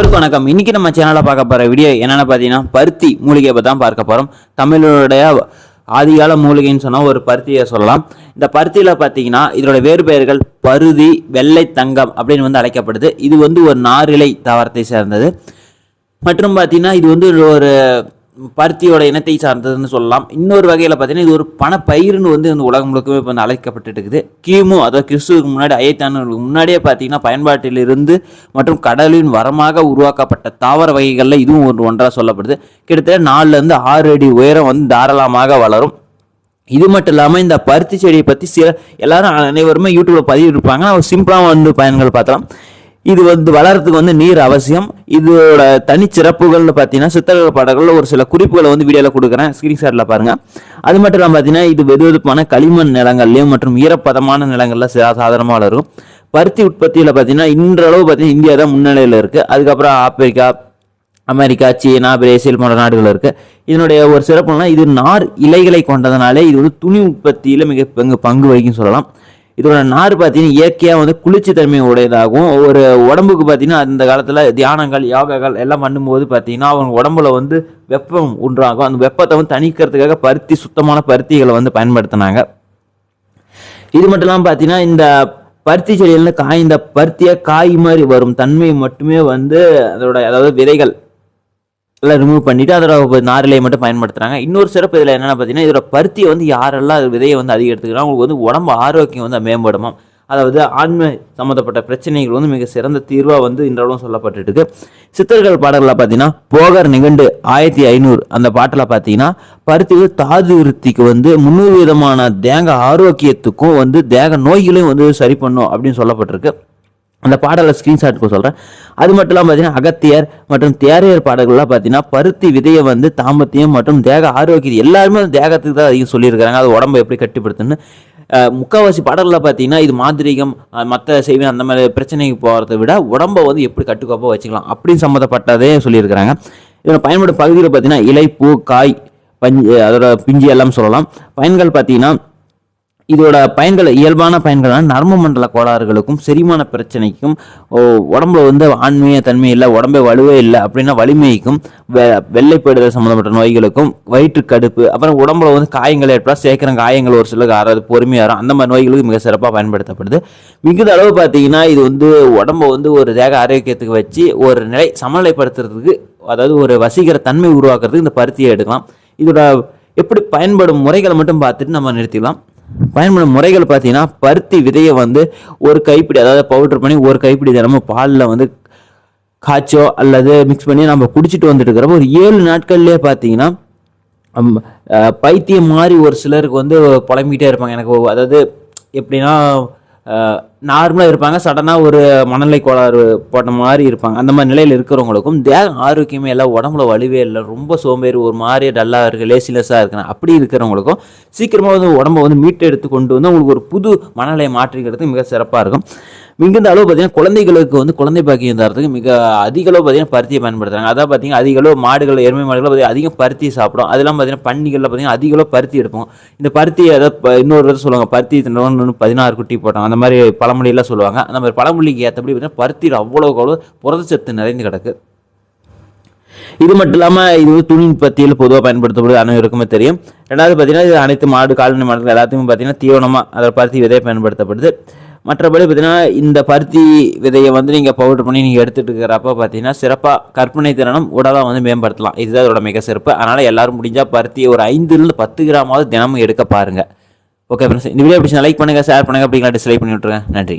அனைவருக்கும் வணக்கம். இன்னைக்கு நம்ம சேனலில் பார்க்க போகிற வீடியோ என்னென்னு பார்த்தீங்கன்னா பருத்தி மூலிகை பற்றி தான் பார்க்க போகிறோம் தமிழருடைய ஆதிகால மூலிகைன்னு சொன்னால் ஒரு பருத்தியை சொல்லலாம். இந்த பருத்தியில் பார்த்தீங்கன்னா இதோட வேறு பெயர்கள் பருதி வெள்ளை தங்கம் அப்படின்னு வந்து அழைக்கப்படுது. இது வந்து ஒரு நாரிலை தாவரத்தை சேர்ந்தது. மற்றும் பார்த்தீங்கன்னா இது வந்து ஒரு பருத்தியோட இனத்தை சார்ந்ததுன்னு சொல்லலாம். இன்னொரு வகையில் பார்த்தீங்கன்னா இது ஒரு பணப்பயிர்னு வந்து இந்த உலகம் முழுக்கவே இப்போ வந்து அழைக்கப்பட்டு இருக்குது. கிமு அதாவது கிறிஸ்துவுக்கு முன்னாடி ஐயத்தாண்டுகளுக்கு முன்னாடியே பார்த்தீங்கன்னா பயன்பாட்டிலிருந்து மற்றும் கடலின் வரமாக உருவாக்கப்பட்ட தாவர வகைகளில் இதுவும் ஒரு ஒன்றாக சொல்லப்படுது. கிட்டத்தட்ட நாலுலேருந்து ஆறு அடி உயரம் வந்து தாராளமாக வளரும். இது மட்டும் இல்லாமல் இந்த பருத்தி செடியை பற்றி சில எல்லாரும் அனைவருமே யூடியூப்பில் பதிவிருப்பாங்க நம்ம சிம்பிளாக வந்து பயன்கள் பார்த்தலாம் இது வந்து வளர்றதுக்கு வந்து நீர் அவசியம். இதோட தனிச்சிறப்புகள்னு பார்த்தீங்கன்னா சித்தர்கள் பாடல்களில் ஒரு சில குறிப்புகளை வந்து வீடியோவில் கொடுக்குறேன். ஸ்க்ரீன்ஷாட்டில் பாருங்கள் அது மட்டும் இல்லாமல் பார்த்தீங்கன்னா இது வெது வெதுப்பான களிமண் நிலங்கள்லையும் மற்றும் ஈரப்பதமான நிலங்களில் சா- சாதாரணமாக வளரும். பருத்தி உற்பத்தியில் பார்த்தீங்கன்னா இன்றளவு பார்த்தீங்கன்னா இந்தியா தான் முன்னிலையில் இருக்குது அதுக்கப்புறம் ஆப்பிரிக்கா அமெரிக்கா சீனா பிரேசில் போன்ற நாடுகள் இருக்குது இதனுடைய ஒரு சிறப்புனா இது நார் இலைகளை கொண்டதுனாலே இது வந்து துணி உற்பத்தியில் மிக பங்கு பங்கு வகிக்கும் சொல்லலாம். இதோட நார் பார்த்தீங்கன்னா இயற்கையாக வந்து குளிர்ச்சி தன்மை உடையதாகவும் ஒரு உடம்புக்கு பார்த்தீங்கன்னா அந்த காலத்தில் தியானங்கள் யோகாக்கள் எல்லாம் பண்ணும்போது பார்த்தீங்கன்னா அவங்க உடம்புல வந்து வெப்பம் உண்டாகும். அந்த வெப்பத்தை வந்து தணிக்கிறதுக்காக பருத்தி சுத்தமான பருத்திகளை வந்து பயன்படுத்தினாங்க. இது மட்டும் இல்லாமல் பார்த்தீங்கன்னா இந்த பருத்தி செடிகள்னு காய் இந்த பருத்தியாக காய் மாதிரி வரும் தன்மை மட்டுமே வந்து அதோட அதாவது விதைகள் எல்லாம் ரிமூவ் பண்ணிட்டு அதோட நாரிலையை மட்டும் பயன்படுத்துகிறாங்க இன்னொரு சிறப்பு இதில் என்னென்ன பார்த்தீங்கன்னா இதோட பருத்தியை வந்து யாரெல்லாம் விதையை வந்து அதிகம் எடுத்துக்கிறாங்க அவங்களுக்கு வந்து உடம்பு ஆரோக்கியம் வந்து மேம்படுமா அதாவது ஆண்மை சம்மந்தப்பட்ட பிரச்சனைகள் வந்து மிக சிறந்த தீர்வாக வந்து இன்றளவும் சொல்லப்பட்டுருக்கு சித்தர்கள் பாடல்களில் பார்த்தீங்கன்னா போகர் நிகண்டு ஆயிரத்தி ஐநூறு அந்த பாட்டில் பார்த்தீங்கன்னா பருத்தி வந்து தாது விருத்திக்கு வந்து முந்நூறு விதமான தேங்க ஆரோக்கியத்துக்கும் வந்து தேக நோய்களையும் வந்து சரி பண்ணும் அப்படின்னு சொல்லப்பட்டிருக்கு. அந்த பாடலை ஸ்க்ரீன்ஷாட் சொல்கிறேன் அது மட்டும் இல்லாமல் பார்த்தீங்கன்னா அகத்தியர் மற்றும் தேரையர் பாடல்கள்லாம் பார்த்தீங்கன்னா பருத்தி விதையை வந்து தாமத்தியம் மற்றும் தேக ஆரோக்கியம் எல்லாருமே தேகத்துக்கு தான் அதிகம் சொல்லியிருக்கிறாங்க. அது உடம்பை எப்படி கட்டுப்படுத்துன்னு. முக்கால்வாசி பாடல்களில் பார்த்தீங்கன்னா இது மாந்திரீகம் மற்ற செய்வி அந்த மாதிரி பிரச்சனைக்கு போகிறத விட உடம்பை வந்து எப்படி கட்டுக்கோப்பாக வச்சுக்கலாம் அப்படின்னு சம்மந்தப்பட்டதே சொல்லியிருக்கிறாங்க. இதில் பயன்படும் பகுதியில் பார்த்தீங்கன்னா இலை பூ காய் பஞ்சு அதோட பிஞ்சு எல்லாம் சொல்லலாம். பயன்கள் பார்த்தீங்கன்னா இதோட பயன்கள் இயல்பான பயன்களான நரம்பு மண்டல கோளாறுகளுக்கும் செரிமான பிரச்சனைக்கும் ஓ, உடம்புல வந்து ஆண்மைய தன்மை இல்லை உடம்பே வலுவே இல்லை அப்படின்னா வலிமைக்கும் வெ வெள்ளைப்படுதல் சம்மந்தப்பட்ட நோய்களுக்கும் வயிற்று கடுப்பு அப்புறம் உடம்புல வந்து காயங்கள் ஏற்பட சேர்க்கிற காயங்கள் ஒரு சிலருக்கு ஆறாது பொறுமையாக வரும் அந்த மாதிரி நோய்களுக்கு மிக சிறப்பாக பயன்படுத்தப்படுது. மிகுந்த அளவு பார்த்தீங்கன்னா இது வந்து உடம்பை வந்து ஒரு தேக ஆரோக்கியத்துக்கு வச்சு ஒரு நிலை சமநிலைப்படுத்துறதுக்கு அதாவது ஒரு வசீகர தன்மை உருவாக்குறதுக்கு இந்த பருத்தியை எடுக்கலாம். இதோட எப்படி பயன்படும் முறைகளை மட்டும் பார்த்துட்டு நம்ம நிறுத்திக்கலாம் பயன்படும் முறைகள் பார்த்தீங்கன்னா பருத்தி விதையை வந்து ஒரு கைப்பிடி அதாவது பவுடர் பண்ணி ஒரு கைப்பிடி தினமும் பாலில் வந்து காய்ச்சோ அல்லது மிக்ஸ் பண்ணி நம்ம குடிச்சிட்டு வந்துட்டு இருக்கிறப்ப ஒரு ஏழு நாட்கள்லேயே பார்த்தீங்கன்னா பைத்தியம் மாதிரி ஒரு சிலருக்கு வந்து புலம்பிக்கிட்டே இருப்பாங்க. எனக்கு அதாவது எப்படின்னா நார்மலாக இருப்பாங்க. சடனாக ஒரு மனநிலை கோளாறு போட்ட மாதிரி இருப்பாங்க. அந்த மாதிரி நிலையில் இருக்கிறவங்களுக்கும் தேக ஆரோக்கியமே இல்லை உடம்புல வலுவே இல்லை ரொம்ப சோம்பேறி ஒரு மாதிரி டல்லாக இருக்குது லேசிலெஸ்ஸாக இருக்கணும் அப்படி இருக்கிறவங்களுக்கும் சீக்கிரமாக வந்து உடம்பை வந்து மீட்டெடுத்து கொண்டு வந்து அவங்களுக்கு ஒரு புது மனநிலையை மாற்றிக்கிறதுக்கு மிக சிறப்பாக இருக்கும். மிகுந்த அளவு பார்த்தீங்கன்னா குழந்தைகளுக்கு வந்து குழந்தை பாக்கியம் தரத்துக்கு மிக அதிக அளவு பார்த்தீங்கன்னா பருத்தியை பயன்படுத்துகிறாங்க அதான் பார்த்தீங்கன்னா அதிக அளவு மாடுகள் எருமை மாடுகள் பார்த்தீங்கன்னா அதிகம் பருத்தி சாப்பிடும். அதெல்லாம் பார்த்தீங்கன்னா பன்னிகளில் பார்த்தீங்கன்னா அதிக அளவு பருத்தி எடுப்போம். இந்த பருத்தி அதாவது இன்னொரு சொல்லுவாங்க. பருத்தி பதினாறு குட்டி போட்டோம் அந்த மாதிரி பழமொழியெல்லாம் சொல்லுவாங்க. அந்த மாதிரி பழமொழிக்கு ஏற்றபடி பார்த்தீங்கன்னா பருத்தியில் அவ்வளோ அவ்வளோ புரதச்சத்து நிறைந்து கிடக்கு. இது மட்டும் இல்லாமல் இது வந்து துணி உற்பத்தியில் பொதுவாக பயன்படுத்தப்படுது. அனைவருக்குமே தெரியும். ரெண்டாவது பார்த்தீங்கன்னா இது அனைத்து மாடு கால்நடை மாடுகள் எல்லாத்தையும் பார்த்தீங்கன்னா தீவனமாக அதில் பருத்தி விதையை பயன்படுத்தப்படுது. மற்றபடி பார்த்தீங்கன்னா இந்த பருத்தி விதையை வந்து நீங்கள் பவுடர் பண்ணி நீங்கள் எடுத்துகிட்டு இருக்கிறப்ப பார்த்தீங்கன்னா சிறப்பாக கற்பனை திறனும் உடலை வந்து மேம்படுத்தலாம். இதுதான் அதோட மிக சிறப்பு. அதனால் எல்லாரும் முடிஞ்சால் பருத்தி ஒரு ஐந்துலேருந்து பத்து கிராமாவது தினமும் எடுக்க பாருங்கள் ஓகே ஃப்ரெண்ட்ஸ் இந்த வீடியோ பிடிச்சா லைக் பண்ணுங்கள் ஷேர் பண்ணுங்கள் அப்படிங்களா டிஸ்லைக் பண்ணி விட்ருங்க நன்றி.